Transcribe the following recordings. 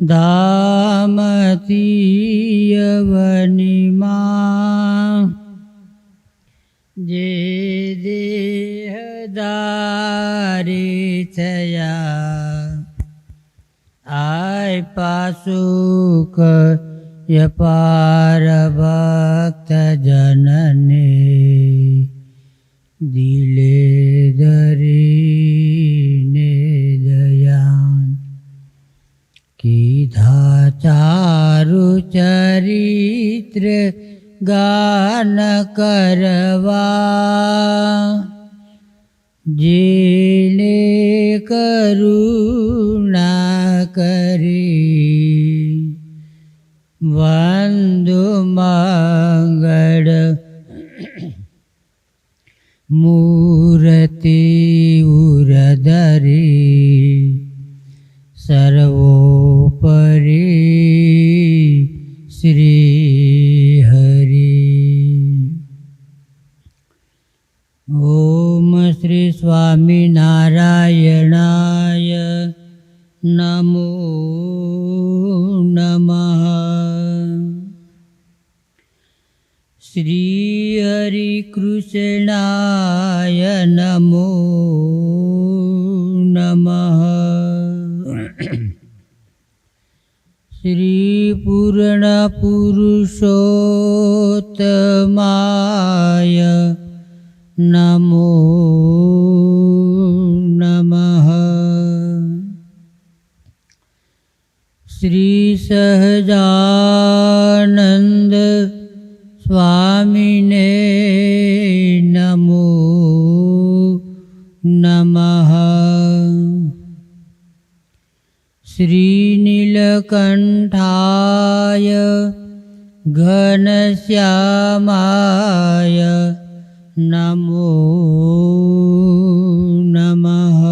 ધામતીયવનિમાં જે દેહદારી થયા આય પાસુક યપાર ભક્ત જનને દિલે ચારુ ચરિત્ર ગાન કરવા જેને કરુણા કરી વંદુ નમો નમઃ શ્રી સહજાનંદ સ્વામીને નમો નમઃ શ્રીનીલકંઠાય ઘનશ્યામાય नमो नमः।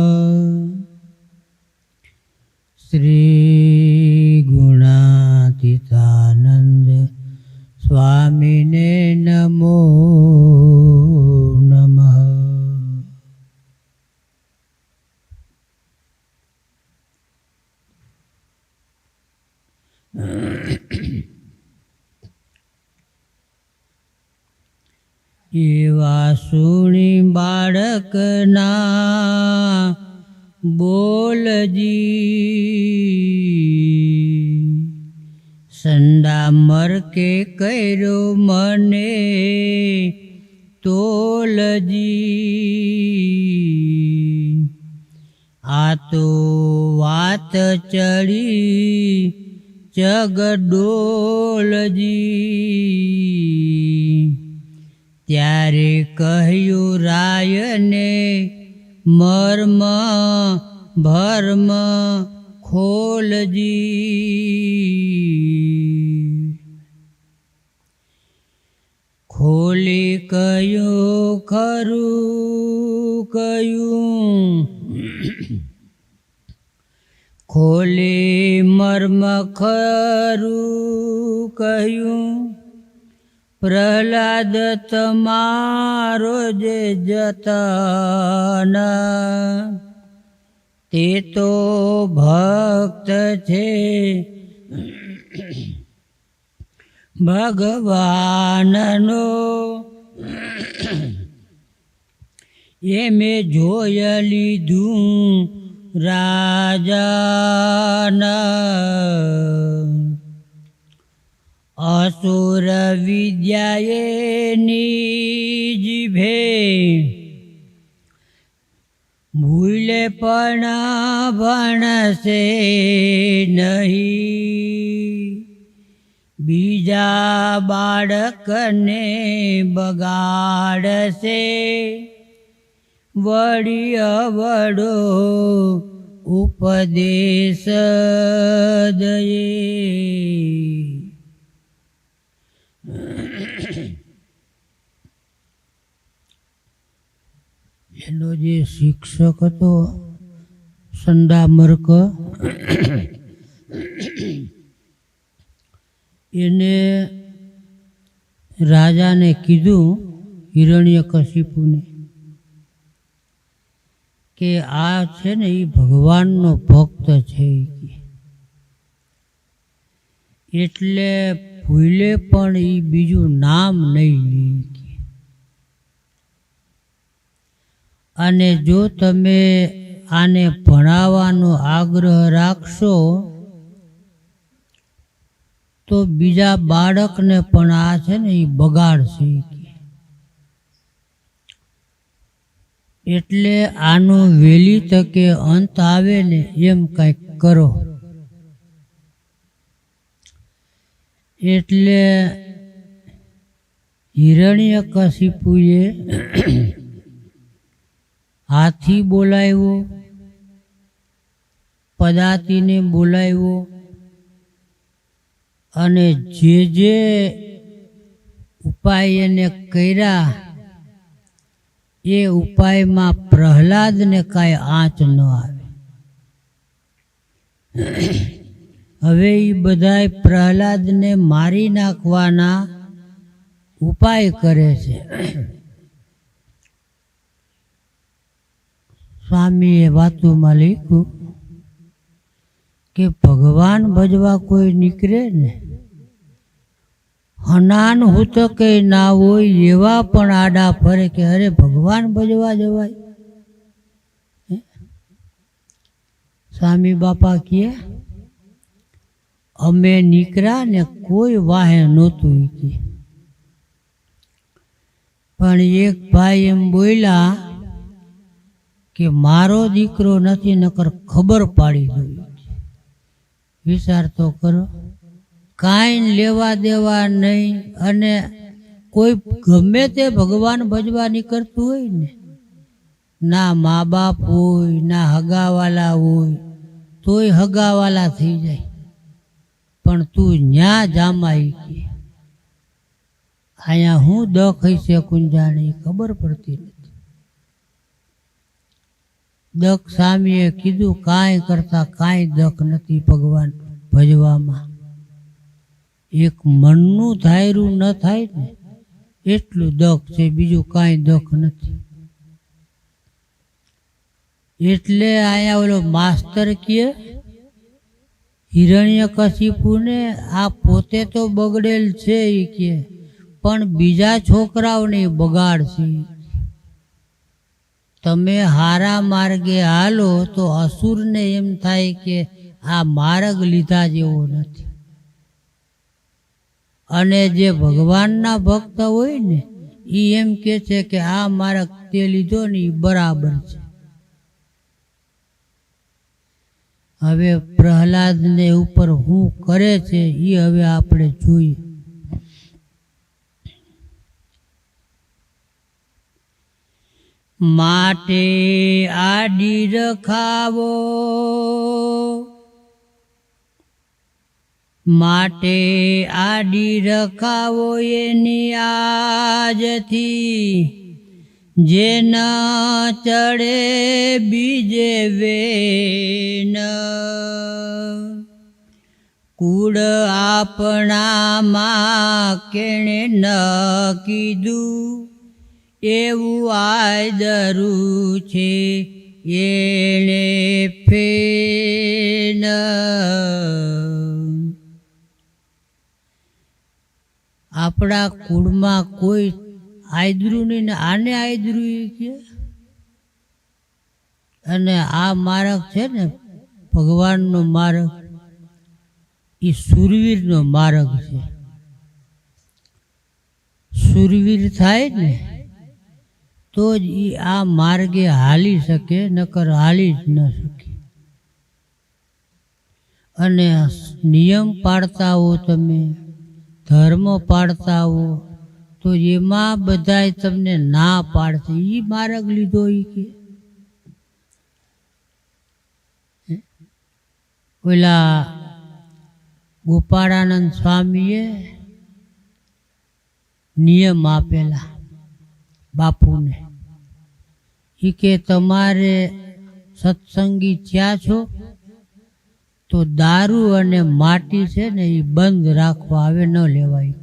श्रीगुणातीतानन्द स्वामिने नमो नमः। એવા સુણી બાળકના બોલજી. સંડા મરકે કર્યો મને તોલજી. આ તો વાત ચડી જગડોલજી. ત્યારે કહ્યું રાયને મર્મ ભર્મ ખોલજી. ખોલી કયું ખરું કયું? ખોલી મર્મ ખરું કહ્યું પ્રહલાદ તમારો જે જતન તે તો ભક્ત છે. ભગવાનનો એ મેં જોય લીધું રાજાના. વિદ્યાએ જીભે ભૂલે પણ ભણશે નહીં બીજા બાળકને બગાડશે વળી અવડો ઉપદેશ દયે એનો જે શિક્ષક હતો સંદામર્ક એને રાજાને કીધું હિરણ્ય કશિપુને કે આ છે ને એ ભગવાનનો ભક્ત છે એટલે ભૂલે પણ એ બીજું નામ નહીં લે અને જો તમે આને ભણાવવાનો આગ્રહ રાખશો, તો બીજા બાળકને પણ આ છે ને એ બગાડશે એટલે આનો વહેલી તકે અંત આવે ને એમ કંઈક કરો. એટલે હિરણ્ય કશિપુએ હાથી બોલાવ્યો, પદાતિને બોલાવ્યો અને જે જે ઉપાય એને કર્યા, એ ઉપાયમાં પ્રહલાદને કાંઈ આંચ ન આવે. હવે એ બધાય પ્રહલાદને મારી નાખવાના ઉપાય કરે છે. સ્વામીએ વાતોમાં લખ્યું કે ભગવાન ભજવા કોઈ નીકળે ને? હનાન હુતકે ના હોય એવા પણ આડા ફરે કે અરે ભગવાન ભજવા જવાય. હે? સ્વામી બાપા કહે અમે નીકળ્યા ને કોઈ વાહે નહોતું પણ એક ભાઈ એમ બોલ્યા કે મારો દીકરો નથી, નકર ખબર પાડી દઉં વિચાર તો કરો. કાંઈ લેવા દેવા નહીં અને કોઈ ગમે તે ભગવાન ભજવા નીકળતું હોય ને, ના મા બાપ હોય, ના હગાવાલા હોય, તોય હગાવાલા થઈ જાય. પણ તું ન્યા જામાઈ કે અહીંયા હું દખ હશે કુંજાણી, ખબર પડતી નથી. દખ સ્વામીએ કીધું, કાંઈ કરતા કાંઈ દખ નથી ભગવાન ભજવામાં. એક મનનું ધાયરું ન થાય ને, એટલું દખ છે, બીજું કાંઈ દખ નથી. એટલે અહીંયા ઓલો માસ્તર કહે હિરણ્ય કશિપુને આ પોતે તો બગડેલ છે એ કે, પણ બીજા છોકરાઓને બગાડશે. તમે હારા માર્ગે હાલો તો અસુરને એમ થાય કે આ માર્ગ લીધા જેવો નથી. અને જે ભગવાનના ભક્ત હોય ને એ એમ કે છે કે આ માર્ગ તે લીધો ને એ બરાબર છે. હવે પ્રહલાદને ઉપર શું કરે છે એ હવે આપણે જોઈએ. માટે આડી રખાવો. માટે આડી રખાવો એની આજથી. જે ન ચડે બીજે વેન. કુળ આપણામાં કેણે ન કીધું, એવું આદરું છે એણે ફેન. આપણા કુળમાં કોઈ આયદરું ને આને આયદ્રુ ઈ કે? અને આ માર્ગ છે ને ભગવાનનો માર્ગ, એ સુરવીરનો માર્ગ છે. સુરવીર થાય ને, તો જ એ આ માર્ગે હાલી શકે, નકર હાલી જ ન શકે. અને નિયમ પાડતા હો તમે, ધર્મ પાડતા હો તો એમાં બધાય તમને ના પાડશે. એ માર્ગ લીધો એ કે. પેલા ગોપાળાનંદ સ્વામીએ નિયમ આપેલા બાપુને. એ કે તમારે સત્સંગી થયા છો તો દારૂ અને માટી છે ને એ બંધ રાખવા આવે ન લેવાય.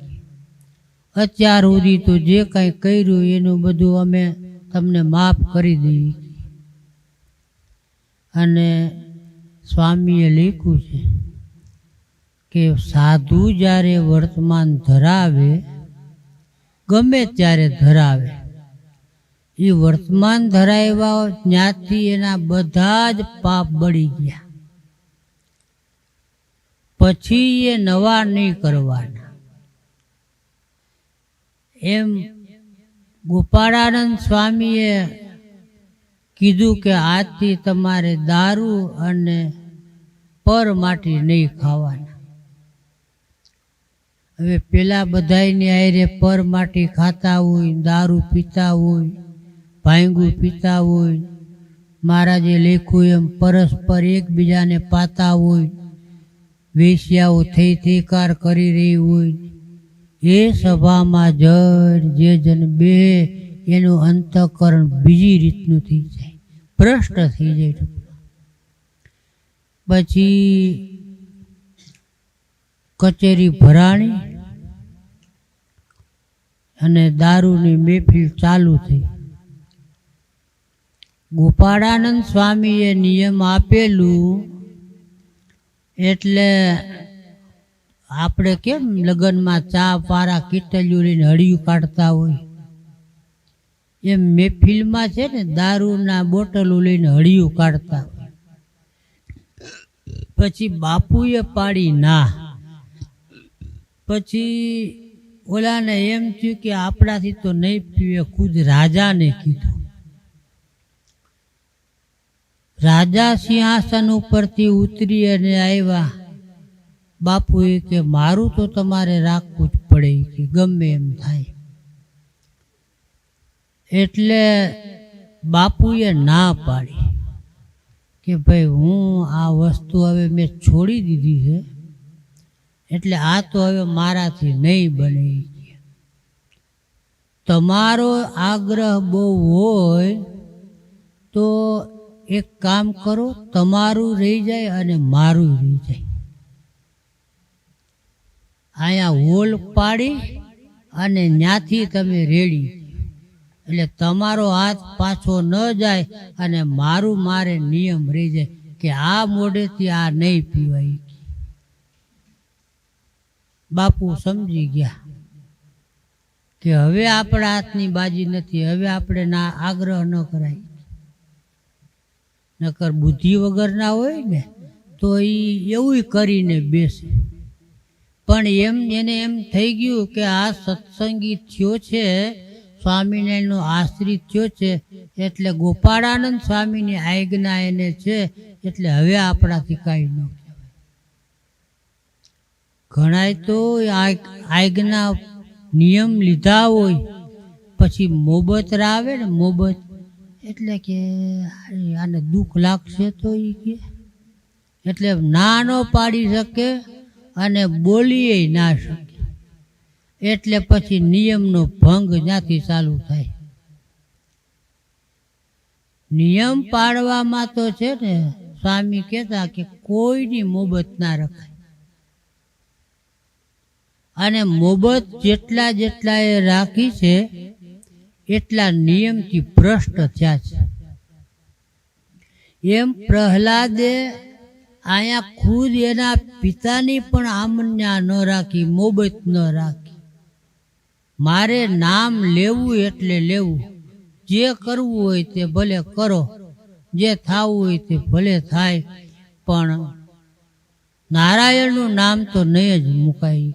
અત્યાર સુધી તો જે કાંઈ કર્યું એનું બધું અમે તમને માફ કરી દઈએ. અને સ્વામીએ લખ્યું છે કે સાધુ જ્યારે વર્તમાન ધરાવે, ગમે ત્યારે ધરાવે. એ વર્તમાન ધરાવ્યા ત્યાંથી એના બધા જ પાપ બળી ગયા. પછી એ નવા નહીં કરવાના. એમ ગોપાળાનંદ સ્વામીએ કીધું કે આજથી તમારે દારૂ અને પર માટી નહીં ખાવાના. હવે પેલા બધાયની આયરે પર માટી ખાતા હોય, દારૂ પીતા હોય, ભાંગું પીતા હોય મહારાજે લખ્યું એમ પરસ્પર એકબીજાને પાતા હોય, વેશ્યાઓ થઈ થઈકાર કરી રહી હોય એ સભામાં જડ જે જન બે, એનું અંતઃકરણ બીજી રીતનું થઈ જાય. ભ્રષ્ટ થઈ જાય પછી કચેરી ભરાણી અને દારૂની મહેફિલ ચાલુ થઈ. ગોપાળાનંદ સ્વામીએ નિયમ આપેલું એટલે આપણે કેમ લગ્નમાં ચા, પારા કીટલિયું લઈને હળિયું કાઢતા હોય? એમ મહેફિલમાં છે ને, દારૂના બોટલો લઈને હળિયું કાઢતા હોય. પછી બાપુએ પાડી ના. પછી ઓલાને એમ થયું કે આપણાથી તો નહીં પીવે, ખુદ રાજાને કીધું. રાજા સિંહાસન ઉપરથી ઉતરી અને આવ્યા. બાપુએ કે, મારું તો તમારે રાખવું જ પડે કે ગમે એમ થાય. એટલે બાપુએ ના પાડી કે, ભાઈ, હું આ વસ્તુ હવે મેં છોડી દીધી છે, એટલે આ તો હવે મારાથી નહીં બને. તમારો આગ્રહ બહુ હોય તો એક કામ કરો, તમારું રહી જાય અને મારું રહી જાય. અહીંયા હોલ પાડી અને ત્યાંથી તમે રેડી. એટલે તમારો હાથ પાછો ન જાય અને મારું મારે નિયમ રહી જાય કે આ મોઢેથી આ નહીં પીવાય. બાપુ સમજી ગયા કે હવે આપણા હાથની બાજી નથી, હવે આપણે ના આગ્રહ ન કરાય. નકર બુદ્ધિ વગરના હોય ને, તો એ એવું કરીને બેસે. પણ એમ એને એમ થઈ ગયું કે આ સત્સંગી થયો છે, સ્વામિનારાયણનો આશ્રિત થયો છે, એટલે ગોપાળાનંદ સ્વામીની આજ્ઞા એને છે, એટલે હવે આપણાથી કાંઈ ન ઘણાય તો આજ્ઞા નિયમ લીધા હોય, પછી મોબત આવે ને મોબત, એટલે કે આને દુઃખ લાગશે તો એ કે, એટલે ના ન પાડી શકે અને બોલીએ ના શકે. એટલે પછી નિયમનો ભંગ જ્યાંથી ચાલુ થાય. નિયમ પાડવામાં તો છે ને, સ્વામી કહેતા કે કોઈની મોબત ના રખાય. અને મોબત જેટલા જેટલા એ રાખી છે, એટલા નિયમથી ભ્રષ્ટ થયા છે. એમ પ્રહલાદે અહીંયા ખુદ એના પિતાની પણ આમન્યા ન રાખી, મોબત ન રાખી. મારે નામ લેવું એટલે લેવું. જે કરવું હોય તે ભલે કરો, જે થવું હોય તે ભલે થાય, પણ નારાયણનું નામ તો નહીં જ મુકાય.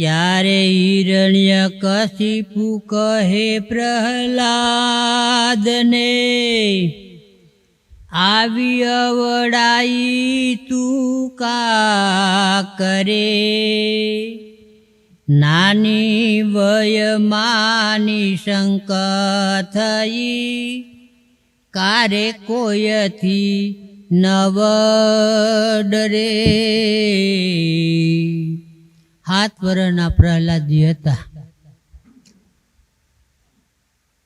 ત્યારે હિરણ્ય કશિપુ કહે પ્રહલાદને, આવી અવડાઈ તું કા કરે? નાની વયમાની શંક થઈ, કારે કોયથી નવ ડરે હાથ વર્ષના પ્રહલાદજી હતા.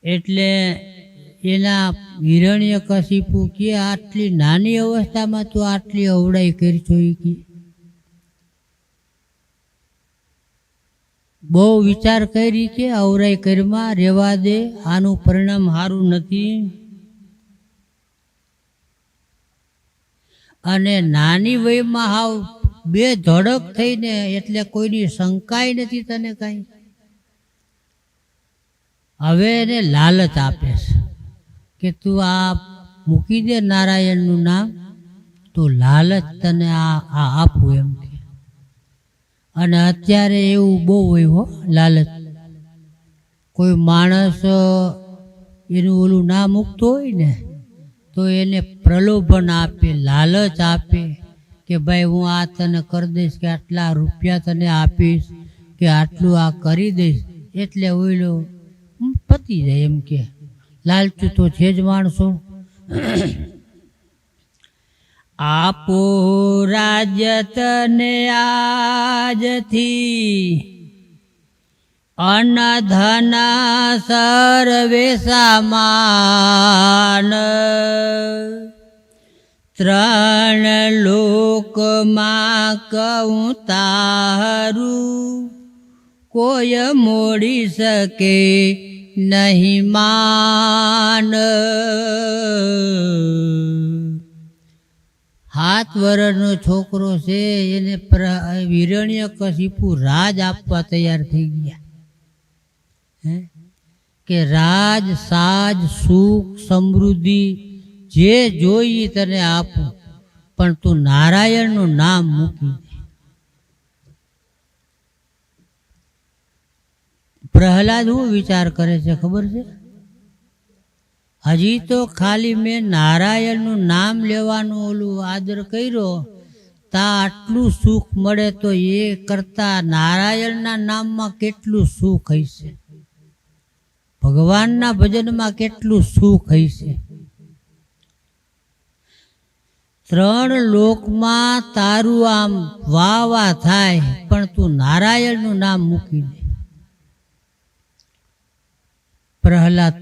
એટલે એના હિરણ્ય કશિપુ કે, આટલી નાની અવસ્થામાં તું આટલી અવડાઈ કરી છો કે? બહુ વિચાર કરી કે અવરાઈ કરમાં રહેવા દે, આનું પરિણામ સારું નથી. અને નાની વયમાં હાવ બે ધડક થઈને એટલે કોઈની શંકાય નથી તને કાંઈ? હવે એને લાલચ આપે છે કે તું આ મૂકી દે નારાયણનું નામ, તો લાલચ તને આ આ આપું એમ કે. અને અત્યારે એવું બહુ હોય હો, લાલચ. કોઈ માણસ એનું ઓલું નામ મૂકતો હોય ને, તો એને પ્રલોભન આપે, લાલચ આપે. કે ભાઈ, હું આ તને કરી દઈશ કે આટલા રૂપિયા તને આપીશ કે આટલું આ કરી દઈશ. એટલે ઓઈલો પતી જાય એમ કે. લાલચું તો છે જ માણસો. આપો રાજ્ય તને આજથી. અનધના સર્વે સામાન ત્રણ લોકમાં કહું તારું કોઈ મોડી શકે નહીં માન હાથ વર્ષનો છોકરો છે એને વિરણ્ય કશીપુ રાજ આપવા તૈયાર થઈ ગયા હે? કે રાજ સાજ સુખ સમૃદ્ધિ જે જોઈ તને આપું, પણ તું નારાયણનું નામ મૂકી પ્રહલાદ શું વિચાર કરે છે, ખબર છે? હજી તો ખાલી મેં નારાયણનું નામ લેવાનું ઓલું આદર કર્યો, તા આટલું સુખ મળે તો એ કરતા નારાયણના નામમાં કેટલું સુખ હશે? ભગવાનના ભજનમાં કેટલું સુખ હશે? ત્રણ લોકમાં તારું આમ વાહ વાહ થાય, પણ તું નારાયણનું નામ મૂકી દે. પ્રહલાદ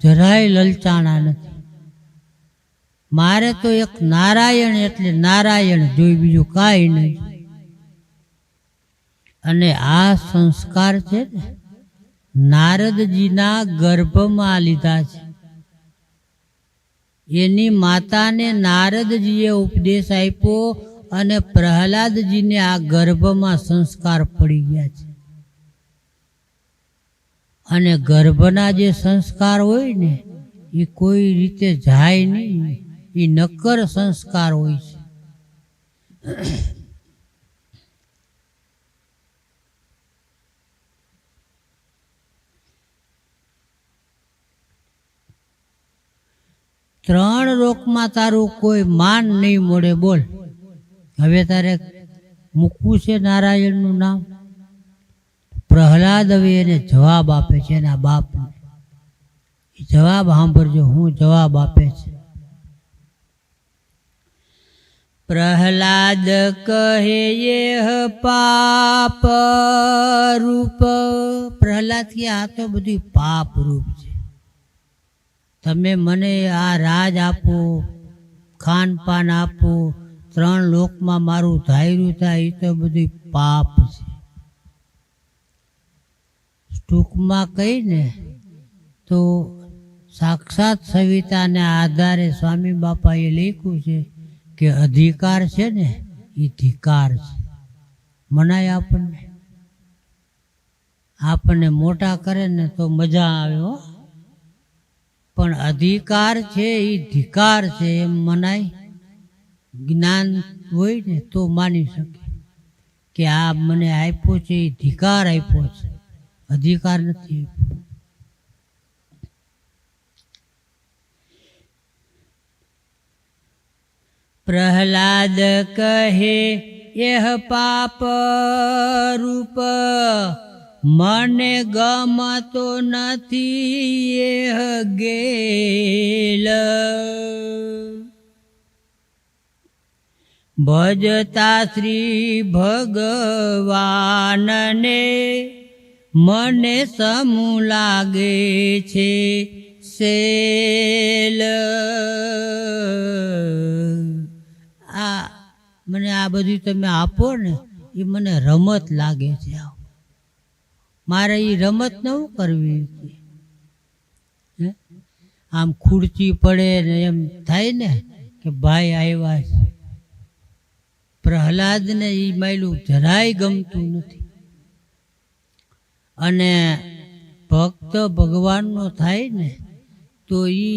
જરાય લલચાણા નથી. મારે તો એક નારાયણ એટલે નારાયણ જોઈ બીજું કાંઈ નહીં. અને આ સંસ્કાર છે ને, નારદજીના ગર્ભમાં લીધા છે. એની માતાને નારદજીએ ઉપદેશ આપ્યો અને પ્રહલાદજીને આ ગર્ભમાં સંસ્કાર પડી ગયા છે. અને ગર્ભના જે સંસ્કાર હોય ને, એ કોઈ રીતે જાય નહીં. એ નક્કર સંસ્કાર હોય છે. ત્રણ રોકમાં તારું કોઈ માન નહીં મળે, બોલ. હવે તારે મૂકવું છે નારાયણનું નામ? પ્રહલાદ હવે એને જવાબ આપે છે એના બાપને. જવાબ સાંભળજો, હું જવાબ આપે છે. પ્રહલાદ કહે યહ પાપ રૂપ. પ્રહલાદ કે, આ તો બધું પાપ રૂપ છે. તમે મને આ રાજ આપો, ખાનપાન આપો, ત્રણ લોકમાં મારું ધાર્યું થાય, એ તો બધું પાપ છે. ટૂંકમાં કહીને તો સાક્ષાત સવિતાને આધારે સ્વામી બાપાએ લખ્યું છે કે અધિકાર છે ને, એ ધિકાર છે. મનાય આપણને. આપણને મોટા કરે ને તો મજા આવે હો. પણ અધિકાર છે એ ધિકાર છે એમ મનાય. જ્ઞાન હોય ને તો માની શકે કે આ મને આપ્યો છે એ ધિકાર આપ્યો છે. અધિકાર નથી આપ્યો. પ્રહલાદ કહે, એહ પાપ રૂપ મને ગમતો નથી એ ગેલ. ભજતા શ્રી ભગવાનને મને સમૂહ લાગે છે સેલ આ મને આ બધું તમે આપો ને, એ મને રમત લાગે છે આવ મારે એ રમત ન કરવી હતી. આમ ખુરચી પડે ને એમ થાય ને કે ભાઈ આવ્યા છે. પ્રહલાદને એ માયલું જરાય ગમતું નથી. અને ભક્ત ભગવાનનો થાય ને તો એ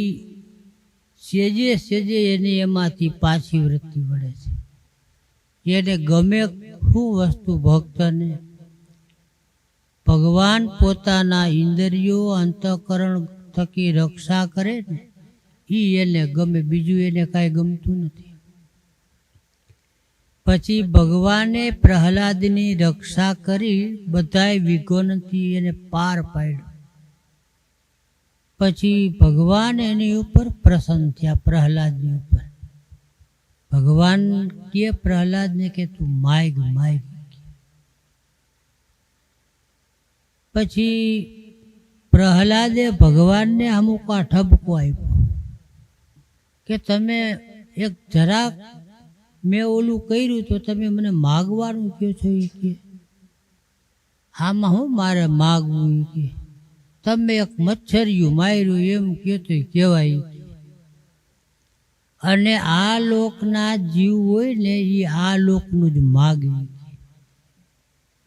સેજે સેજે એને એમાંથી પાછી વૃત્તિ મળે છે. એને ગમે શું વસ્તુ ભક્તને ભગવાન પોતાના ઇન્દ્રિયો, અંતઃકરણ થકી રક્ષા કરે ને એ એને ગમે, બીજું એને કાંઈ ગમતું નથી. પછી ભગવાને પ્રહલાદની રક્ષા કરી બધાય વિઘ્નથી એને પાર પાડ્યો. પછી ભગવાન એની ઉપર પ્રસન્ન થયા પ્રહલાદની ઉપર. ભગવાન કે પ્રહલાદને કે તું માયગ માયગ પછી પ્રહલાદે ભગવાનને અમુક આ ઠપકો આપ્યો કે તમે એક જરાક મેં ઓલું કર્યું તો તમે મને માગવાનું કહો છો એ કે? આમાં હું મારે માગવું એ કે? તમે એક મચ્છરિયું માર્યું એમ કહેતો કહેવાય અને આ લોકના જીવ હોય ને એ આ લોકનું જ માગે.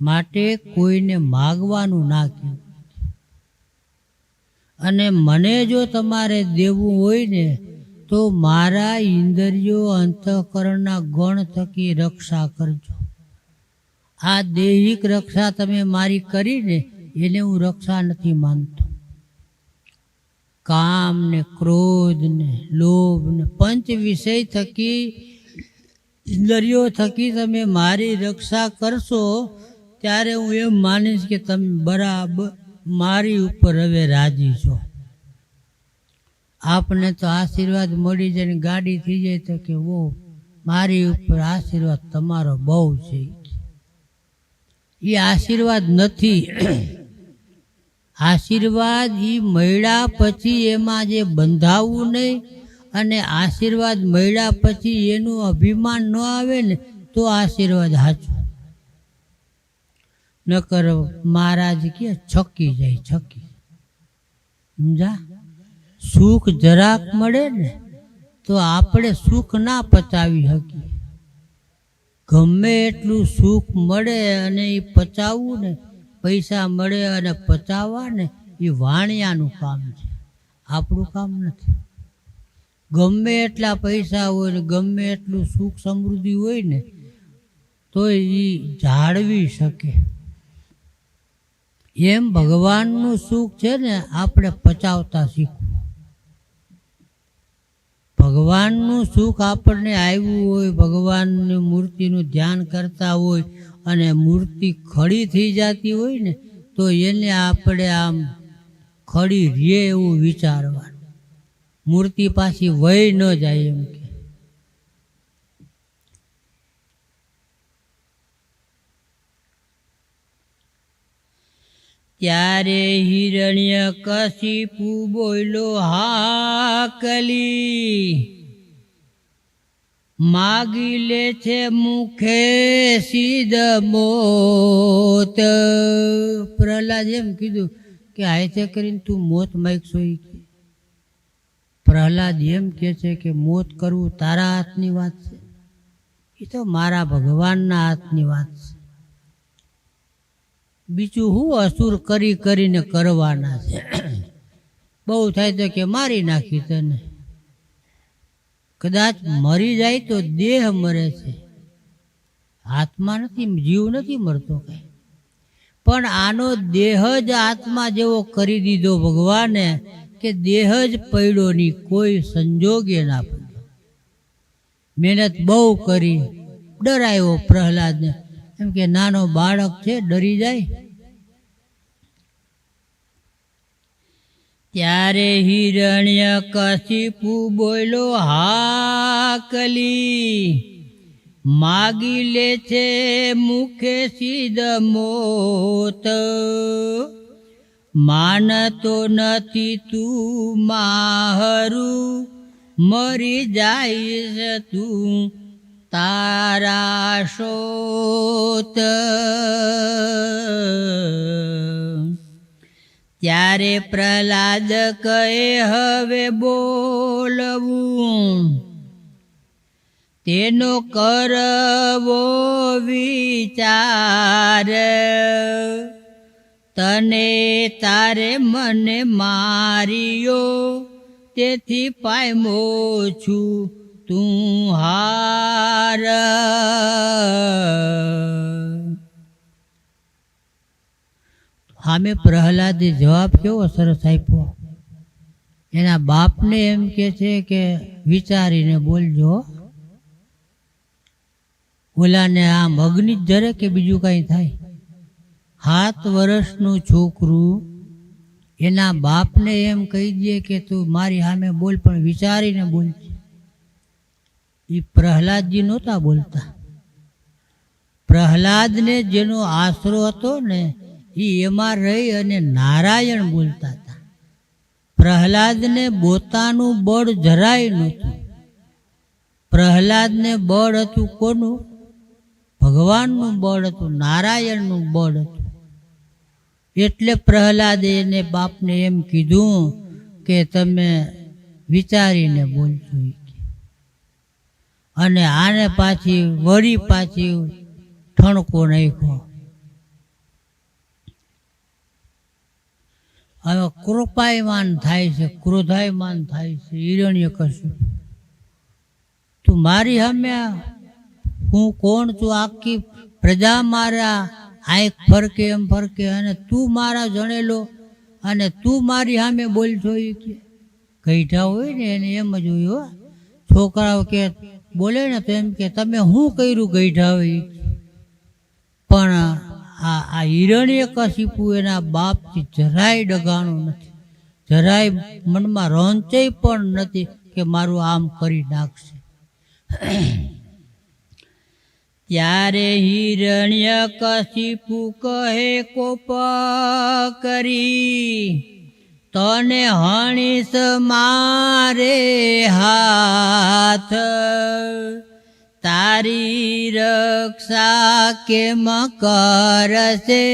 માટે કોઈને માગવાનું ના કહ્યું અને મને જો તમારે દેવું હોય ને, તો મારા ઇન્દ્રિયો અંતઃકરણના ગણ થકી રક્ષા કરજો. આ દૈહિક રક્ષા તમે મારી કરીને એને હું રક્ષા નથી માનતો. કામ ને ક્રોધ ને લોભ ને પંચ વિષય થકી, ઇન્દ્રિયો થકી તમે મારી રક્ષા કરશો ત્યારે હું એમ માનીશ કે તમે બરાબર મારી ઉપર હવે રાજી છો. આપને તો આશીર્વાદ મળી જાય ગાડી થઈ જાય તો કે ઓ મારી ઉપર આશીર્વાદ તમારો બહુ છે. એ આશીર્વાદ નથી. આશીર્વાદ એ મળ્યા પછી એમાં જે બંધાવવું નહીં અને આશીર્વાદ મળ્યા પછી એનું અભિમાન ન આવે ને, તો આશીર્વાદ સાચો. નકર મહારાજ કે છકી જાય, છકી. સમજા? સુખ જરાક મળે ને તો આપણે સુખ ના પચાવી શકીએ. ગમે એટલું સુખ મળે અને એ પચાવવું ને, પૈસા મળે અને પચાવવા ને, એ વાણિયાનું કામ છે. આપણું કામ નથી. ગમે એટલા પૈસા હોય ને, ગમે એટલું સુખ સમૃદ્ધિ હોય ને, તો એ જાળવી શકે. એમ ભગવાનનું સુખ છે ને આપણે પચાવતા શીખવું. ભગવાનનું સુખ આપણને આવ્યું હોય, ભગવાનની મૂર્તિનું ધ્યાન કરતા હોય અને મૂર્તિ ખડી થઈ જતી હોય ને, તો એને આપણે આમ ખડી રે એવું વિચારવાનું. મૂર્તિ પાછી વહી ન જાય એમ કે. ત્યારે હિરણ્ય કશીપુ બોલો હાકલી માગી લે છે મુખે સીધ મોત. પ્રહલાદ એમ કીધું કે આયતે કરીને તું મોત માગશો કે. પ્રહલાદ એમ કે છે કે, મોત કરવું તારા હાથની વાત છે. એ તો મારા ભગવાનના હાથની વાત છે. બીજું હું અસુર કરી કરીને કરવાના છે? બહુ થાય તો કે મારી નાખી તને. કદાચ મરી જાય તો દેહ મરે છે. આત્મા નથી, જીવ નથી મરતો કઈ. પણ આનો દેહ જ આત્મા જેવો કરી દીધો ભગવાને કે દેહ જ પડ્યો ની કોઈ સંજોગે ના પડ્યો. મહેનત બહુ કરી, ડરાયો પ્રહલાદને. એમ કે નાનો બાળક છે, ડરી જાય. ત્યારે હિરણ્ય કશિપુ બોલો હાકલી માગી લે છે મુખે સીધ મોત. માનતો નથી તું માહરું, મરી જાય તું તારા શોત ત્યારે પ્રહલાદ કહે, હવે બોલવું. તેનો કરવો વિચાર. તને તારે મને માર્યો, તેથી પાયમો છું. તું હાર સામે પ્રહલાદે જવાબ કેવો સરસ આપ્યો? એના બાપને એમ કે છે કે વિચારીને બોલજો. ઓલાને આમ અગ્નિ જ જરે કે બીજું કાંઈ થાય? સાત વર્ષનું છોકરું, એના બાપને એમ કહી દે કે તું મારી સામે બોલ પણ વિચારીને બોલ એ પ્રહલાદજી નહોતા બોલતા. પ્રહલાદને જેનો આશરો હતો ને, એ એમાં રહી અને નારાયણ બોલતા હતા. પ્રહલાદને પોતાનું બળ જરાય નહોતું. પ્રહલાદને બળ હતું કોનું? ભગવાનનું બળ હતું, નારાયણનું બળ હતું. એટલે પ્રહલાદે એને બાપને એમ કીધું કે તમે વિચારીને બોલજો. અને આને પાછી વળી પાછી ઠણકો નાખ્યો. હવે કૃપાયમાન થાય છે, ક્રોધાયમાન થાય છે, હિરણ્ય કશું તું મારી સામે હું કોણ છું? આખી પ્રજા મારા આંખ ફરકે, એમ ફરકે, અને તું મારા જણેલો, અને તું મારી સામે બોલશો એ કે. ગઈઢા હોય ને એને એમ જ હોય છોકરાઓ કે બોલે ને તો એમ કે તમે શું કર્યું ગઈઢાવી પણ આ આ હિરણ્ય કશીપુ એના બાપથી જરાય ડગાણું નથી. જરાય મનમાં રોંચેય પણ નથી કે મારું આમ કરી નાખશે. ત્યારે હિરણ્ય કશીપુ કહે, કોપ કરી તને હણીશ મારે હાથ. તારી રક્ષા કેમ કરશે?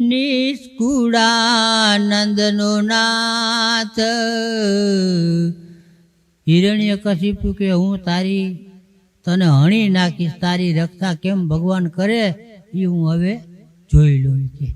નિષ્કુળાનંદનો નાથ. હિરણ્ય કશીપુ કે હું તારી, તને હણી નાખીશ, તારી રક્ષા કેમ ભગવાન કરે એ હું હવે જોઈ લઉં કે.